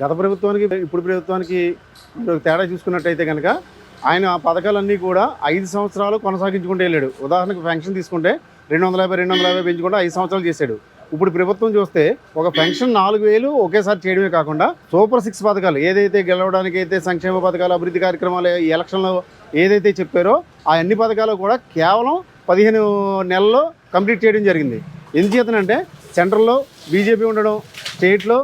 గత ప్రభుత్వానికి ఇప్పుడు ప్రభుత్వానికి మీరు తేడా చూసుకున్నట్టయితే కనుక ఆయన ఆ పథకాలన్నీ కూడా ఐదు సంవత్సరాలు కొనసాగించుకుంటూ వెళ్ళాడు. ఉదాహరణకు పెన్షన్ తీసుకుంటే రెండు వందల యాభై రెండు వందల యాభై పెంచుకుంటే ఐదు సంవత్సరాలు చేశాడు. ఇప్పుడు ప్రభుత్వం చూస్తే ఒక పెన్షన్ నాలుగు వేలు ఒకేసారి చేయడమే కాకుండా సూపర్ సిక్స్ పథకాలు ఏదైతే గెలవడానికి అయితే సంక్షేమ పథకాలు అభివృద్ధి కార్యక్రమాలు ఈ ఎలక్షన్లో ఏదైతే చెప్పారో ఆ అన్ని పథకాలు కూడా కేవలం పదిహేను నెలల్లో కంప్లీట్ చేయడం జరిగింది. ఎందుచేతనంటే సెంట్రల్లో బీజేపీ ఉండడం స్టేట్లో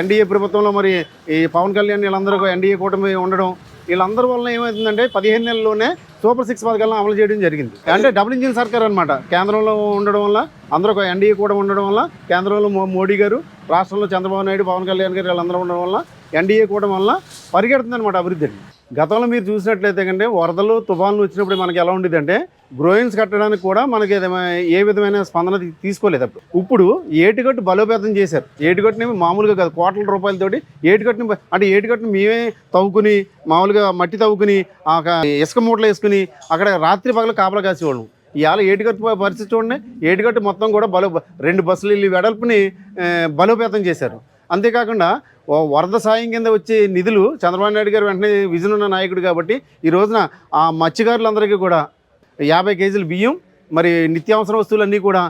ఎన్డీఏ ప్రభుత్వంలో మరి ఈ పవన్ కళ్యాణ్ వీళ్ళందరూ ఎన్డీఏ కూటమి ఉండడం వీళ్ళందరి వల్ల ఏమవుతుందంటే పదిహేను నెలల్లోనే సూపర్ సిక్స్ పథకాలను అమలు చేయడం జరిగింది. అంటే డబుల్ ఇంజిన్ సర్కార్ అనమాట కేంద్రంలో ఉండడం వల్ల అందరూ ఒక ఎన్డీఏ కూడా ఉండడం వల్ల కేంద్రంలో మో- మోడీ గారు రాష్ట్రంలో చంద్రబాబు నాయుడు పవన్ కళ్యాణ్ గారు వీళ్ళందరూ ఉండడం వల్ల ఎన్డీఏ కూడా వల్ల పరిగెడుతుందనమాట అభివృద్ధి అండి గతంలో మీరు చూసినట్లయితే కంటే వరదలు తుఫాన్లు వచ్చినప్పుడు మనకి ఎలా ఉండేదంటే గ్రోయిన్స్ కట్టడానికి కూడా మనకి ఏ విధమైన స్పందన తీసుకోలేదు అప్పుడు. ఇప్పుడు ఏటుగట్టు బలోపేతం చేశారు. ఏటుగట్టుని మామూలుగా కాదు కోట్ల రూపాయలతోటి ఏటుగట్టుని అంటే ఏటుగట్టుని మేమే తవ్వుకుని మామూలుగా మట్టి తవ్వుకుని ఆ ఇసుక మూటలు వేసుకుని అక్కడ రాత్రి పగలు కాపలా కాసేవాళ్ళం. ఇవాళ ఏటుగట్టు పరిస్థితి చూడండి ఏటుగట్టు మొత్తం కూడా బలో రెండు బస్సులు ఇల్లు వెడల్పుని బలోపేతం చేశారు. అంతేకాకుండా వరద సాయం కింద వచ్చే నిధులు చంద్రబాబు నాయుడు గారు వెంటనే విజన్ ఉన్న నాయకుడు కాబట్టి ఈ రోజున ఆ మత్స్యకారులందరికీ కూడా యాభై కేజీలు బియ్యం మరి నిత్యావసర వస్తువులన్నీ కూడా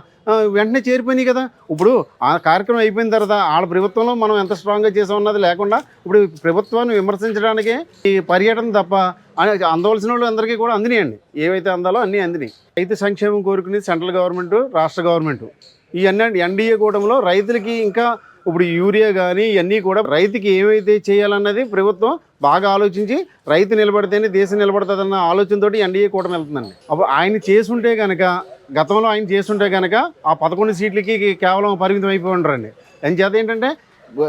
వెంటనే చేరిపోయినాయి కదా. ఇప్పుడు ఆ కార్యక్రమం అయిపోయిన తర్వాత వాళ్ళ ప్రభుత్వంలో మనం ఎంత స్ట్రాంగ్గా చేసామన్నది లేకుండా ఇప్పుడు ప్రభుత్వాన్ని విమర్శించడానికి ఈ పర్యటన తప్ప అని అందవలసిన వాళ్ళు అందరికీ కూడా అందినాయండి. ఏవైతే అందాలో అన్నీ అందినాయి. రైతు సంక్షేమం కోరుకునేది సెంట్రల్ గవర్నమెంట్ రాష్ట్ర గవర్నమెంట్. ఈ అన్ని ఎన్డీఏ కూటమిలో రైతులకి ఇంకా ఇప్పుడు యూరియా కానీ ఇవన్నీ కూడా రైతుకి ఏమైతే చేయాలన్నది ప్రభుత్వం బాగా ఆలోచించి రైతు నిలబడితేనే దేశం నిలబడుతుందన్న ఆలోచనతోటి ఎన్డీఏ కూటమి వెళ్తుందండి. అప్పుడు ఆయన చేసుంటే కనుక గతంలో ఆయన చేసుంటే కనుక ఆ పదకొండు సీట్లకి కేవలం పరిమితం అయిపోయి ఉండరండి. చేత ఏంటంటే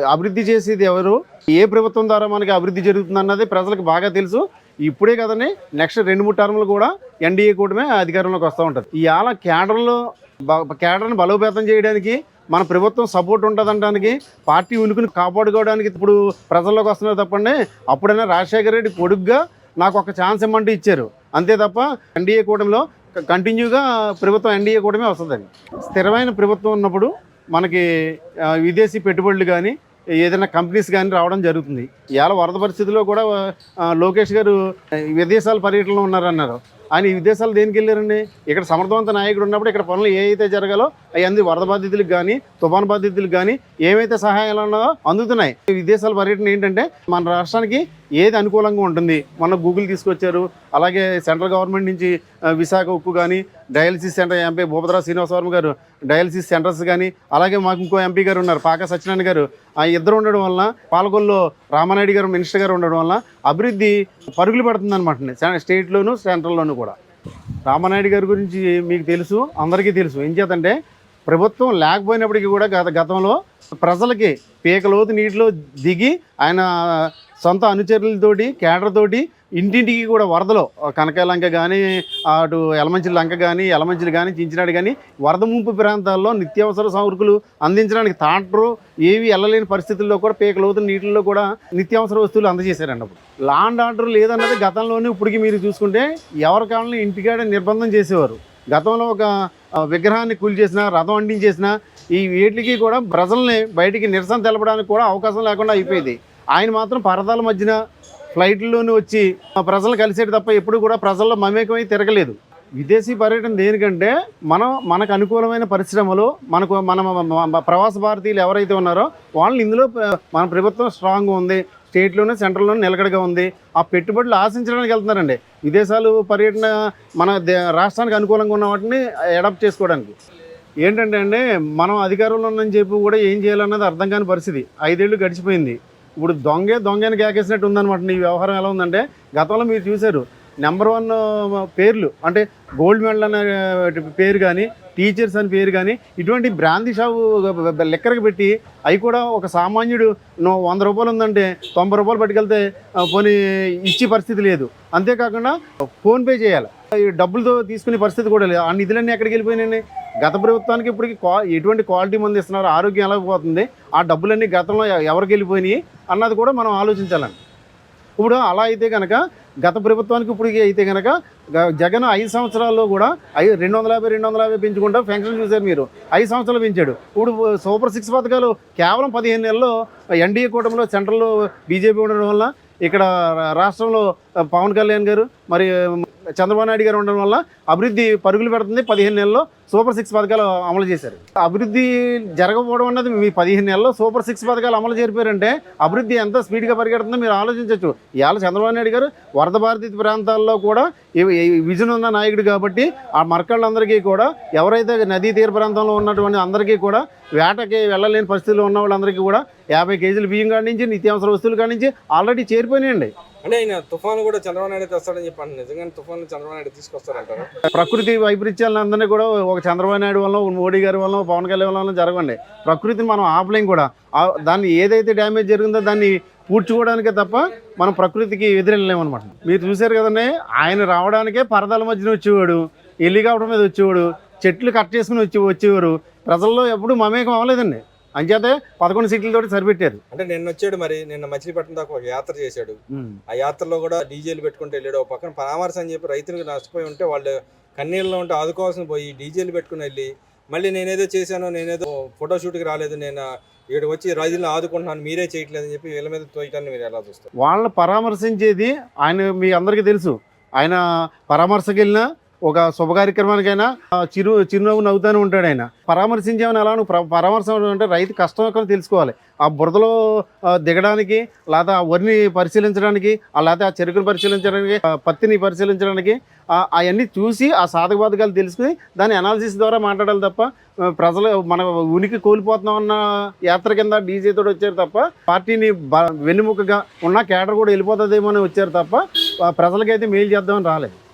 అభివృద్ధి చేసేది ఎవరు? ఏ ప్రభుత్వం ద్వారా మనకి అభివృద్ధి జరుగుతుంది అన్నది ప్రజలకు బాగా తెలుసు. ఇప్పుడే కదండి నెక్స్ట్ రెండు మూడు టర్ములు కూడా ఎన్డీఏ కూటమే అధికారంలోకి వస్తూ ఉంటుంది. ఇవాళ కేడర్లో బ- కేడర్ని బలోపేతం చేయడానికి మన ప్రభుత్వం సపోర్ట్ ఉంటుందనడానికి పార్టీ ఉనికిని కాపాడుకోవడానికి ఇప్పుడు ప్రజల్లోకి వస్తున్నారు తప్పండి. అప్పుడైనా రాజశేఖర రెడ్డి పొడుగ్గా నాకు ఒక ఛాన్స్ ఇమ్మంటే ఇచ్చారు. అంతే తప్ప ఎన్డీఏ కూటమిలో కంటిన్యూగా ప్రభుత్వం ఎన్డీఏ కూటమి వస్తుందండి. స్థిరమైన ప్రభుత్వం ఉన్నప్పుడు మనకి విదేశీ పెట్టుబడులు కానీ ఏదైనా కంపెనీస్ కానీ రావడం జరుగుతుంది. ఇవాళ వరద పరిస్థితుల్లో కూడా లోకేష్ గారు విదేశాల పర్యటనలో ఉన్నారన్నారు. ఆయన ఈ విదేశాలు దేనికి వెళ్ళారండి? ఇక్కడ సమర్థవంత నాయకుడు ఉన్నప్పుడు ఇక్కడ పనులు ఏవైతే జరగాలో అవన్నీ వరద బాధితులకు కానీ తుఫాన్ బాధితులకు కానీ ఏమైతే సహాయాలు ఉన్నదో అందుతున్నాయి. విదేశాల పర్యటన ఏంటంటే మన రాష్ట్రానికి ఏది అనుకూలంగా ఉంటుంది? మొన్న గూగుల్ తీసుకొచ్చారు. అలాగే సెంట్రల్ గవర్నమెంట్ నుంచి విశాఖ ఉక్కు కానీ dialysis centre MP Bhupathirao Srinivasavarma గారు డయాలసిస్ సెంటర్స్ కానీ అలాగే మాకు ఇంకో ఎంపీ గారు ఉన్నారు పాక సత్యనారాయణ గారు. ఆ ఇద్దరు ఉండడం వలన పాలకొల్లో రామానాయుడు గారు మినిస్టర్ గారు ఉండడం వలన అభివృద్ధి పరుగులు పడుతుంది అనమాట స్టేట్లోను సెంట్రల్లోనూ కూడా. రామానాయుడు గారి గురించి మీకు తెలుసు అందరికీ తెలుసు. ఏం చేతంటే ప్రభుత్వం లేకపోయినప్పటికీ కూడా గత గతంలో ప్రజలకి పీకలోతు నీటిలో దిగి ఆయన సొంత అనుచరులతోటి కేడర్తోటి ఇంటింటికి కూడా వరదలో కనకాయ లంక కానీ అటు ఎలమంచిల లంక కానీ ఎలమంచిలు కానీ చించినాడు కానీ వరద ముంపు ప్రాంతాల్లో నిత్యావసర సరుకులు అందించడానికి తాటరు ఏవి వెళ్ళలేని పరిస్థితుల్లో కూడా పీకలోతు నీటిల్లో కూడా నిత్యావసర వస్తువులు అందజేశారండి అప్పుడు. లాండ్ ఆర్డర్ లేదన్నది గతంలోనే ఇప్పటికి మీరు చూసుకుంటే ఎవరి కాలంలో ఇంటికాడ నిర్బంధం చేసేవారు. గతంలో ఒక విగ్రహాన్ని కూలి చేసిన రథం అంటించేసిన ఈ వీటికి కూడా ప్రజల్ని బయటికి నిరసన తెలపడానికి కూడా అవకాశం లేకుండా అయిపోయింది. ఆయన మాత్రం పరదాల మధ్యన ఫ్లైట్లోనే వచ్చి ప్రజలు కలిసేది తప్ప ఎప్పుడు కూడా ప్రజల్లో మమేకమై తిరగలేదు. విదేశీ పర్యటన దేనికంటే మనం మనకు అనుకూలమైన పరిశ్రమలు మనకు మన ప్రవాస భారతీయులు ఎవరైతే ఉన్నారో వాళ్ళు ఇందులో మన ప్రభుత్వం స్ట్రాంగ్గా ఉంది స్టేట్లోనే సెంట్రల్లోనే నిలకడగా ఉంది. ఆ పెట్టుబడులు ఆశించడానికి వెళ్తున్నారండి. విదేశాలు పర్యటన మన దే- రాష్ట్రానికి అనుకూలంగా ఉన్న వాటిని అడాప్ట్ చేసుకోవడానికి. ఏంటంటే అండి మనం అధికారంలో ఉన్నని చెప్పి కూడా ఏం చేయాలన్నది అర్థం కాని పరిస్థితి. ఐదేళ్ళు గడిచిపోయింది. ఇప్పుడు దొంగే దొంగని కేకేసినట్టు ఉందన్నమాట. ఈ వ్యవహారం ఎలా ఉందంటే గతంలో మీరు చూశారు నెంబర్ వన్ పేర్లు అంటే గోల్డ్ మెడల్ అనే పేరు కానీ టీచర్స్ అని పేరు కానీ ఇటువంటి బ్రాందీ షాపు లెక్కరికి పెట్టి అవి కూడా ఒక సామాన్యుడు వంద రూపాయలు ఉందంటే తొంభై రూపాయలు పట్టుకెళ్తే పోనీ ఇచ్చే పరిస్థితి లేదు. అంతేకాకుండా ఫోన్పే చేయాలి. ఈ డబ్బులతో తీసుకునే పరిస్థితి కూడా లేదు. ఆ నిధులన్నీ ఎక్కడికి వెళ్ళిపోయినాయి గత ప్రభుత్వానికి ఇప్పటికి క్వా ఎటువంటి క్వాలిటీ మంది ఇస్తున్నారు ఆరోగ్యం ఎలా పోతుంది ఆ డబ్బులన్నీ గతంలో ఎవరికి వెళ్ళిపోయినాయి? అన్నది కూడా మనం ఆలోచించాలండి. ఇప్పుడు అలా అయితే కనుక గత ప్రభుత్వానికి ఇప్పుడు అయితే కనుక గ- జగన్ ఐదు సంవత్సరాల్లో కూడా ఐ రెండు వందల యాభై రెండు వందల యాభై పెంచుకుంటా పెన్షన్ చూశారు మీరు. ఐదు సంవత్సరాలు పెంచాడు. ఇప్పుడు సూపర్ సిక్స్ పథకాలు కేవలం పదిహేను నెలల్లో ఎన్డీఏ కూటమిలో సెంట్రల్లో బీజేపీ ఉండడం వల్ల ఇక్కడ రాష్ట్రంలో పవన్ కళ్యాణ్ గారు మరి చంద్రబాబు నాయుడు గారు ఉండడం వల్ల అభివృద్ధి పరుగులు పెడుతుంది పదిహేను నెలల్లో. సూపర్ సిక్స్ పథకాలు అమలు చేశారు. అభివృద్ధి జరగకపోవడం అన్నది మీ పదిహేను నెలల్లో సూపర్ సిక్స్ పథకాలు అమలు చేరిపోయారంటే అభివృద్ధి ఎంత స్పీడ్గా పరిగెడుతుందో మీరు ఆలోచించవచ్చు ఇవాళ చంద్రబాబు నాయుడు గారు వరద బాధిత ప్రాంతాల్లో కూడా విజన్ ఉన్న నాయకుడు కాబట్టి ఆ మరకళ్ళందరికీ కూడా ఎవరైతే నదీ తీర ప్రాంతంలో ఉన్నటువంటి అందరికీ కూడా వేటకి వెళ్ళలేని పరిస్థితుల్లో ఉన్న వాళ్ళందరికీ కూడా యాభై కేజీల బియ్యం కాడి నుంచి నిత్యావసర వస్తువుల కాడి నుంచి ఆల్రెడీ చేరిపోయినాయండి. అంటే ఆయన తుఫాను కూడా చంద్రబాబు నాయుడు తెస్తాడని చెప్పి అంటున్నారు. నిజంగానే తుఫాను చంద్రబాబు నాయుడు తీసుకొస్తారంటారు. ప్రకృతి వైపరీత్యాలందరినీ కూడా ఒక చంద్రబాబు నాయుడు వల్ల మోడీ గారి వల్ల పవన్ కళ్యాణ్ వల్ల జరగండి ప్రకృతిని మనం ఆపలేం కూడా. దాన్ని ఏదైతే డ్యామేజ్ జరిగిందో దాన్ని పూడ్చుకోవడానికే తప్ప మనం ప్రకృతికి ఎదురెళ్ళలేమన్నమాట. మీరు చూశారు కదండి ఆయన రావడానికే పరదాల మధ్యన వచ్చేవాడు ఎల్లికాపడం మీద వచ్చేవాడు చెట్లు కట్ చేసుకుని వచ్చి వచ్చేవారు. ప్రజల్లో ఎప్పుడు మమేకం అవ్వలేదండి. అంచేతే పదకొండు సీట్లతోటి సరిపెట్టారు. అంటే నిన్న వచ్చాడు మరి నిన్న మచిలీపట్నం దాకా ఒక యాత్ర చేశాడు. ఆ యాత్రలో కూడా డీజేలు పెట్టుకుంటూ వెళ్ళాడు. ఒక పక్కన పరామర్శ అని చెప్పి రైతులకు నష్టపోయి ఉంటే వాళ్ళు కన్నీళ్ళలో ఉంటే ఆదుకోవాల్సిన పోయి డీజేలు పెట్టుకుని వెళ్ళి మళ్ళీ నేనేదో చేశాను నేనేదో ఫోటో షూట్కి రాలేదు నేను ఇక్కడ వచ్చి రైతులను ఆదుకుంటున్నాను మీరే చేయట్లేదు అని చెప్పి వీళ్ళ మీద తోయటాన్ని మీరు ఎలా చూస్తారు? వాళ్ళని పరామర్శించేది ఆయన మీ అందరికీ తెలుసు. ఆయన పరామర్శకి వెళ్ళినా ఒక శుభ కార్యక్రమానికైనా చిరు చిరునవ్వు నవ్వుతూనే ఉంటాడు ఆయన. పరామర్శించామని ఎలా నువ్వు పరామర్శం అంటే రైతు కష్టం ఎక్కడ తెలుసుకోవాలి. ఆ బురదలో దిగడానికి లేదా ఆ వరిని పరిశీలించడానికి లేకపోతే ఆ చెరుకును పరిశీలించడానికి పత్తిని పరిశీలించడానికి అవన్నీ చూసి ఆ సాధక బాధకాలు తెలుసుకుని దాని అనాలిసిస్ ద్వారా మాట్లాడాలి తప్ప ప్రజలు మన ఉనికి కోల్పోతున్నాం అన్న యాత్ర కింద డీజేతో వచ్చారు తప్ప పార్టీని బ- వెన్నుముకగా ఉన్న కేటర్ కూడా వెళ్ళిపోతుందేమో అని వచ్చారు తప్ప ఆ, ప్రజలకైతే మేలు చేద్దామని రాలేదు.